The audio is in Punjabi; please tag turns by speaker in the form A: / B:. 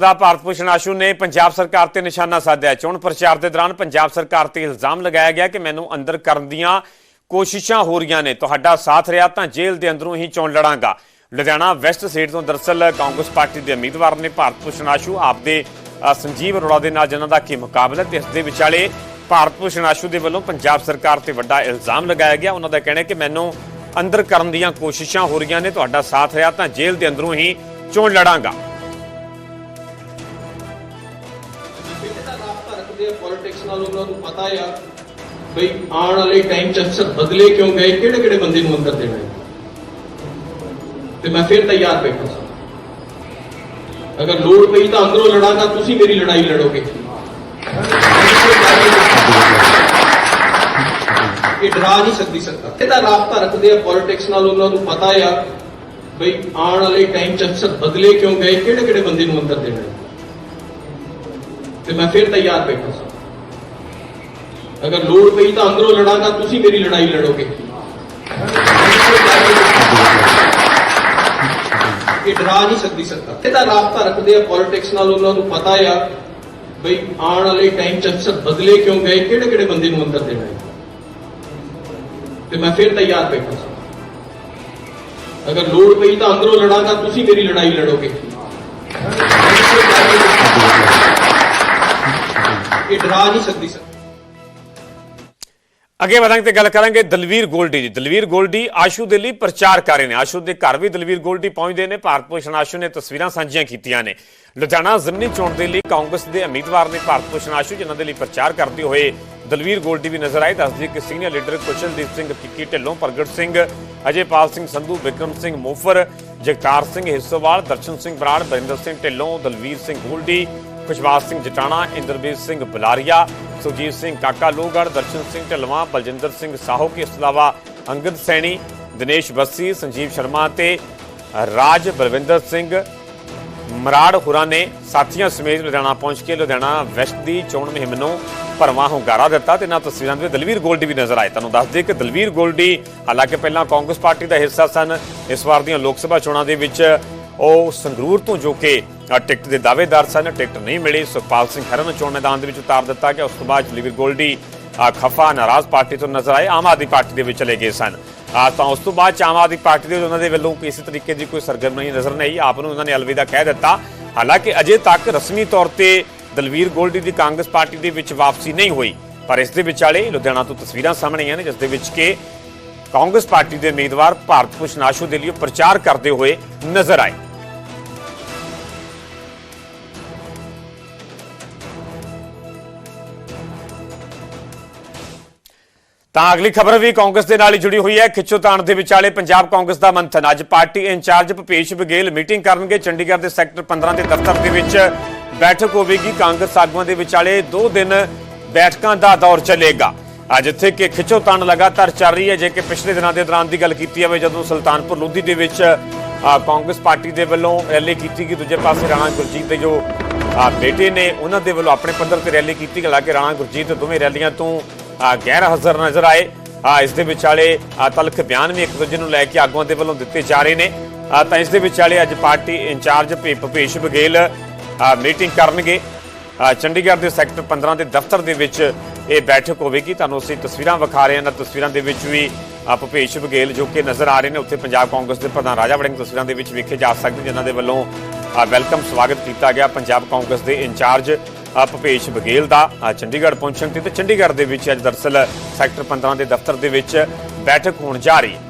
A: ਦਾ ਭਾਰਤ ਭੂਸ਼ਣ ਆਸ਼ੂ ਨੇ ਪੰਜਾਬ ਸਰਕਾਰ ਤੇ ਨਿਸ਼ਾਨਾ ਸਾਧਿਆ। ਚੋਣ ਪ੍ਰਚਾਰ ਦੇ ਦੌਰਾਨ ਪੰਜਾਬ ਸਰਕਾਰ ਤੇ ਇਲਜ਼ਾਮ ਲਗਾਇਆ ਗਿਆ ਕਿ ਮੈਨੂੰ ਅੰਦਰ ਕਰਨ ਦੀਆਂ ਕੋਸ਼ਿਸ਼ਾਂ ਹੋ ਰਹੀਆਂ ਨੇ। ਤੁਹਾਡਾ ਸਾਥ ਰਿਹਾ ਤਾਂ ਜੇਲ੍ਹ ਦੇ ਅੰਦਰੋਂ ਹੀ ਚੋਣ ਲੜਾਂਗਾ। ਲੁਧਿਆਣਾ ਵੈਸਟ ਸੀਟ ਤੋਂ ਦਰਸਲ ਕਾਂਗਰਸ ਪਾਰਟੀ ਦੇ ਉਮੀਦਵਾਰ ਨੇ ਭਾਰਤ ਭੂਸ਼ਣ ਆਸ਼ੂ ਆਪਦੇ ਸੰਜੀਵ ਅਰੋੜਾ ਦੇ ਨਾਲ ਜਿਨ੍ਹਾਂ ਦਾ ਕੀ ਮੁਕਾਬਲਾ ਤੇ ਇਸ ਦੇ ਵਿਚਾਲੇ ਭਾਰਤ ਭੂਸ਼ਣ ਆਸ਼ੂ ਦੇ ਵੱਲੋਂ ਪੰਜਾਬ ਸਰਕਾਰ ਤੇ ਵੱਡਾ ਇਲਜ਼ਾਮ ਲਗਾਇਆ ਗਿਆ। ਉਹਨਾਂ ਦਾ ਕਹਿਣਾ ਹੈ ਕਿ ਮੈਨੂੰ ਅੰਦਰ ਕਰਨ ਦੀਆਂ ਕੋਸ਼ਿਸ਼ਾਂ ਹੋ ਰਹੀਆਂ ਨੇ, ਤੁਹਾਡਾ ਸਾਥ ਰਿਹਾ ਤਾਂ ਜੇਲ੍ਹ ਦੇ ਅੰਦਰੋਂ ਹੀ ਚੋਣ ਲੜਾਂਗਾ।
B: ਰਾਬਤਾ ਰੱਖਦੇ ਆ ਪੋਲਿਟਿਕਸ ਨਾਲ ਉਹਨਾਂ ਨੂੰ ਪਤਾ ਆ ਬਈ ਆਉਣ ਵਾਲੇ ਟਾਈਮ 'ਚ ਅਫਸਰ ਬਦਲੇ ਕਿਉਂ ਗਏ ਕਿਹੜੇ ਕਿਹੜੇ ਬੰਦੇ ਨੂੰ ਅੰਦਰ ਦੇਣਾ ਤੇ ਮੈਂ ਫਿਰ ਤਿਆਰ ਬੈਠਾ ਸੀ। ਅਗਰ ਲੋੜ ਪਈ ਤਾਂ ਅੰਦਰੋਂ ਲੜਾਂਗਾ ਤੁਸੀਂ ਮੇਰੀ ਲੜਾਈ ਲੜੋਗੇ। ਇਹ ਡਰਾ ਨਹੀਂ ਸਕਦੀ ਸਰਕਾਰ। ਇਹਦਾ ਰਾਬਤਾ ਰੱਖਦੇ ਆ ਪੋਲਿਟਿਕਸ ਨਾਲ ਉਹਨਾਂ ਨੂੰ ਪਤਾ ਆ ਬਈ ਆਉਣ ਵਾਲੇ ਟਾਈਮ 'ਚ ਅਫਸਰ ਬਦਲੇ ਕਿਉਂ ਗਏ ਕਿਹੜੇ ਕਿਹੜੇ ਬੰਦੇ ਨੂੰ ਅੰਦਰ ਦੇਣਾ ਤੇ ਮੈਂ ਫਿਰ ਤਿਆਰ ਬੈਠਾ ਸੀ। ਅਗਰ ਲੋੜ ਪਈ ਤਾਂ ਅੰਦਰੋਂ ਲੜਾਂਗਾ, ਤੁਸੀਂ ਮੇਰੀ ਲੜਾਈ ਲੜੋਗੇ। ਇਹ ਡਰਾ ਨਹੀਂ ਸਕਦੀ ਸਰਕਾਰ। ਇਹਦਾ ਰਾਬਤਾ ਰੱਖਦੇ ਆ ਪੋਲਿਟਿਕਸ ਨਾਲ ਉਹਨਾਂ ਨੂੰ ਪਤਾ ਆ ਬਈ ਆਉਣ ਵਾਲੇ ਟਾਈਮ 'ਚ ਅਫਸਰ ਬਦਲੇ ਕਿਉਂ ਗਏ ਕਿਹੜੇ ਕਿਹੜੇ ਬੰਦੇ ਨੂੰ ਅੰਦਰ ਦੇਣਾ ਤੇ ਮੈਂ ਫਿਰ ਤਿਆਰ ਬੈਠਾ ਸੀ। ਅਗਰ ਲੋੜ ਪਈ ਤਾਂ ਅੰਦਰੋਂ ਲੜਾਂਗਾ, ਤੁਸੀਂ ਮੇਰੀ ਲੜਾਈ ਲੜੋਗੇ। ਇਹ ਡਰਾ ਨਹੀਂ ਸਕਦੀ ਸਰ।
A: ਅੱਗੇ ਵਧਾਂਗੇ ਤੇ ਗੱਲ ਕਰਾਂਗੇ ਦਲਵੀਰ ਗੋਲਡੀ ਦੀ ਦਲਵੀਰ ਗੋਲਡੀ ਆਸ਼ੂ ਦੇ ਲਈ ਪ੍ਰਚਾਰ ਕਰ ਰਹੇ ਨੇ। ਆਸ਼ੂ ਦੇ ਘਰ ਵੀ ਦਲਵੀਰ ਗੋਲਡੀ ਪਹੁੰਚਦੇ ਨੇ। ਭਾਰਤ ਭੂਸ਼ਣ ਆਸ਼ੂ ਨੇ ਤਸਵੀਰਾਂ ਸਾਂਝੀਆਂ ਕੀਤੀਆਂ ਨੇ। ਲੁਧਿਆਣਾ ਜ਼ਿਮਨੀ ਚੋਣ ਦੇ ਲਈ ਕਾਂਗਰਸ ਦੇ ਉਮੀਦਵਾਰ ਨੇ ਭਾਰਤ ਭੂਸ਼ਣ ਆਸ਼ੂ, ਜਿਨ੍ਹਾਂ ਦੇ ਲਈ ਪ੍ਰਚਾਰ ਕਰਦੇ ਹੋਏ ਦਲਵੀਰ ਗੋਲਡੀ ਵੀ ਨਜ਼ਰ ਆਏ। ਦੱਸਦੀ ਕਿ ਸੀਨੀਅਰ ਲੀਡਰ ਕੁਸ਼ਲਦੀਪ ਸਿੰਘ ਕਿੱਕੀ ਢਿੱਲੋਂ, ਪ੍ਰਗਟ ਸਿੰਘ, ਅਜੇਪਾਲ ਸਿੰਘ ਸੰਧੂ ਵਿਕਰਮ ਸਿੰਘ ਮੋਫਰ, ਜਗਤਾਰ ਸਿੰਘ ਹਿੱਸੋਵਾਲ ਦਰਸ਼ਨ ਸਿੰਘ ਬਰਾੜ, ਬਰਿੰਦਰ ਸਿੰਘ ਢਿੱਲੋਂ, ਦਲਵੀਰ ਸਿੰਘ ਗੋਲਡੀ ਖੁਸ਼ਵਾਸ ਸਿੰਘ ਜਟਾਣਾ, ਇੰਦਰਬੀਰ ਸਿੰਘ ਬੁਲਾਰੀਆ ਸੁਜੀਤ ਸਿੰਘ ਕਾਕਾ ਲੋਹਗੜ੍ਹ, ਦਰਸ਼ਨ ਸਿੰਘ ਢਲਵਾਂ, ਬਲਜਿੰਦਰ ਸਿੰਘ ਸਾਹੋ ਕੇ ਇਸ ਤੋਂ ਇਲਾਵਾ ਅੰਗਦ ਸੈਣੀ, ਦਿਨੇਸ਼ ਬੱਸੀ, ਸੰਜੀਵ ਸ਼ਰਮਾ ਤੇ ਰਾਜ ਬਲਵਿੰਦਰ ਸਿੰਘ ਮਰਾੜ ਹੁਰਾ ਨੇ ਸਾਥੀਆਂ ਸਮੇਤ ਲੁਧਿਆਣਾ ਪਹੁੰਚ ਕੇ ਲੁਧਿਆਣਾ ਵੈਸਟ ਦੀ ਚੋਣ ਮੁਹਿੰਮ ਨੂੰ ਭਰਵਾਂ ਹੁੰਗਾਰਾ ਦਿੱਤਾ ਤੇ ਇਹਨਾਂ ਤਸਵੀਰਾਂ ਦੇ ਵਿੱਚ ਦਲਵੀਰ ਗੋਲਡੀ ਵੀ ਨਜ਼ਰ ਆਏ। ਤੁਹਾਨੂੰ ਦੱਸ ਦਈਏ ਕਿ ਦਲਵੀਰ ਗੋਲਡੀ ਹਾਲਾਂਕਿ ਪਹਿਲਾਂ ਕਾਂਗਰਸ ਪਾਰਟੀ ਦਾ ਹਿੱਸਾ ਸਨ, ਇਸ ਵਾਰ ਦੀਆਂ ਲੋਕ ਸਭਾ ਚੋਣਾਂ ਦੇ ਵਿੱਚ ਉਹ ਸੰਗਰੂਰ ਤੋਂ ਜੋ ਕਿ ਟਿਕਟ ਦੇ ਦਾਅਵੇਦਾਰ ਸਨ, ਟਿਕਟ ਨਹੀਂ ਮਿਲੀ। ਸੁਖਪਾਲ ਸਿੰਘ ਖਹਿਰਾ ਨੂੰ ਚੋਣ ਮੈਦਾਨ ਦੇ ਵਿੱਚ ਉਤਾਰ ਦਿੱਤਾ ਗਿਆ। ਉਸ ਤੋਂ ਬਾਅਦ ਦਲਵੀਰ ਗੋਲਡੀ ਖਫਾ ਨਾਰਾਜ਼ ਪਾਰਟੀ ਤੋਂ ਨਜ਼ਰ ਆਏ। ਆਮ ਆਦਮੀ ਪਾਰਟੀ ਦੇ ਵਿੱਚ ਚਲੇ ਗਏ ਸਨ। ਆ ਤਾਂ ਉਸ ਤੋਂ ਬਾਅਦ 'ਚ ਆਮ ਆਦਮੀ ਪਾਰਟੀ ਦੇ ਉਹਨਾਂ ਦੇ ਵੱਲੋਂ ਕਿਸੇ ਤਰੀਕੇ ਦੀ ਕੋਈ ਸਰਗਰਮੀ ਨਜ਼ਰ ਨਹੀਂ ਆਪ ਨੂੰ ਉਹਨਾਂ ਨੇ ਅਲਵਿਦਾ ਕਹਿ ਦਿੱਤਾ। ਹਾਲਾਂਕਿ ਅਜੇ ਤੱਕ ਰਸਮੀ ਤੌਰ ਤੇ ਦਲਵੀਰ ਗੋਲਡੀ ਦੀ ਕਾਂਗਰਸ ਪਾਰਟੀ ਦੇ ਵਿੱਚ ਵਾਪਸੀ ਨਹੀਂ ਹੋਈ। ਪਰ ਇਸ ਦੇ ਵਿਚਾਲੇ ਲੁਧਿਆਣਾ ਤੋਂ ਤਸਵੀਰਾਂ ਸਾਹਮਣੇ ਆਈਆਂ ਨੇ, ਜਿਸ ਦੇ ਵਿੱਚ ਕਿ ਕਾਂਗਰਸ ਪਾਰਟੀ ਦੇ ਉਮੀਦਵਾਰ ਭਾਰਤ ਭੂਸ਼ਣ ਆਸ਼ੂ ਦੇ ਲਈ ਪ੍ਰਚਾਰ ਕਰਦੇ ਹੋਏ ਨਜ਼ਰ ਆਏ। ਤਾਂ ਅਗਲੀ ਖਬਰ ਵੀ ਕਾਂਗਰਸ ਦੇ ਨਾਲ ਹੀ ਜੁੜੀ ਹੋਈ ਹੈ। ਖਿੱਚੋਤਾਣ ਦੇ ਵਿਚਾਲੇ ਪੰਜਾਬ ਕਾਂਗਰਸ ਦਾ ਮੰਥਨ। ਅੱਜ party incharge Bhupesh Baghel meeting ਕਰਨਗੇ। ਚੰਡੀਗੜ੍ਹ ਦੇ ਸੈਕਟਰ 15 ਦੇ ਦਫ਼ਤਰ ਦੇ ਵਿੱਚ ਬੈਠਕ ਹੋਵੇਗੀ। ਕਾਂਗਰਸ ਆਗੂਆਂ ਦੇ ਵਿਚਾਲੇ 2 ਦਿਨ ਬੈਠਕਾਂ ਦਾ ਦੌਰ ਚੱਲੇਗਾ। ਅੱਜ ਇੱਥੇ ਕਿ ਖਿੱਚੋਤਾਣ ਲਗਾਤਾਰ ਚੱਲ ਰਹੀ ਹੈ। ਜੇ ਕਿ ਪਿਛਲੇ ਦਿਨਾਂ ਦੇ ਦੌਰਾਨ ਦੀ ਗੱਲ ਕੀਤੀ ਜਾਵੇ, ਜਦੋਂ ਸੁਲਤਾਨਪੁਰ ਲੋਧੀ ਦੇ ਵਿੱਚ ਕਾਂਗਰਸ ਪਾਰਟੀ ਦੇ ਵੱਲੋਂ ਰੈਲੀ ਕੀਤੀ ਗਈ, ਦੂਜੇ ਪਾਸੇ ਰਾਣਾ ਗੁਰਜੀਤ ਦੇ ਜੋ ਬੇਟੇ ਨੇ, ਉਹਨਾਂ ਦੇ ਵੱਲੋਂ ਆਪਣੇ ਪੱਧਰ ਤੇ ਰੈਲੀ ਕੀਤੀ ਹਾਲਾਂਕਿ ਰਾਣਾ ਗੁਰਜੀਤ ਦੋਵੇਂ ਰੈਲੀਆਂ ਤੋਂ ਗੈਰ ਹਾਜ਼ਰ ਨਜ਼ਰ ਆਏ। ਇਸ ਦੇ ਵਿਚਾਲੇ ਤਲਖ ਬਿਆਨ ਵੀ ਇੱਕ ਦੂਜੇ ਨੂੰ ਲੈ ਕੇ ਆਗੂਆਂ ਦੇ ਵੱਲੋਂ ਦਿੱਤੇ ਜਾ ਰਹੇ ਨੇ। ਤਾਂ ਇਸ ਦੇ ਵਿਚਾਲੇ ਅੱਜ ਪਾਰਟੀ ਇੰਚਾਰਜ ਭੇ- ਭੁਪੇਸ਼ ਬਘੇਲ ਮੀਟਿੰਗ ਕਰਨਗੇ। ਚੰਡੀਗੜ੍ਹ ਦੇ ਸੈਕਟਰ 15 ਦੇ ਦਫ਼ਤਰ ਦੇ ਵਿੱਚ ਇਹ ਬੈਠਕ ਹੋਵੇਗੀ। ਤੁਹਾਨੂੰ ਅਸੀਂ ਤਸਵੀਰਾਂ ਵਿਖਾ ਰਹੇ ਹਾਂ। ਨਾ ਤਸਵੀਰਾਂ ਦੇ ਵਿੱਚ ਵੀ ਅ, ਭੁਪੇਸ਼ ਬਘੇਲ ਜੋ ਕਿ ਨਜ਼ਰ ਆ ਰਹੇ ਨੇ। ਉੱਥੇ ਪੰਜਾਬ ਕਾਂਗਰਸ ਦੇ ਪ੍ਰਧਾਨ ਰਾਜਾ ਵੜਿੰਗ ਤਸਵੀਰਾਂ ਦੇ ਵਿੱਚ ਵੇਖੇ ਜਾ ਸਕਦੇ ਜਿਨ੍ਹਾਂ ਦੇ ਵੱਲੋਂ ਵੈਲਕਮ ਸਵਾਗਤ ਕੀਤਾ ਗਿਆ। ਪੰਜਾਬ ਕਾਂਗਰਸ ਦੇ ਇੰਚਾਰਜ ਭੁਪੇਸ਼ ਬਘੇਲ ਦਾ। ਅ, ਚੰਡੀਗੜ੍ਹ ਪਹੁੰਚਣ ਤੇ ਤੇ ਚੰਡੀਗੜ੍ਹ ਦੇ ਵਿੱਚ ਅੱਜ ਦਰਸਲ ਸੈਕਟਰ 15 ਦੇ ਦਫ਼ਤਰ ਦੇ ਵਿੱਚ ਬੈਠਕ ਹੋਣ ਜਾ ਰਹੀ। ਹੈ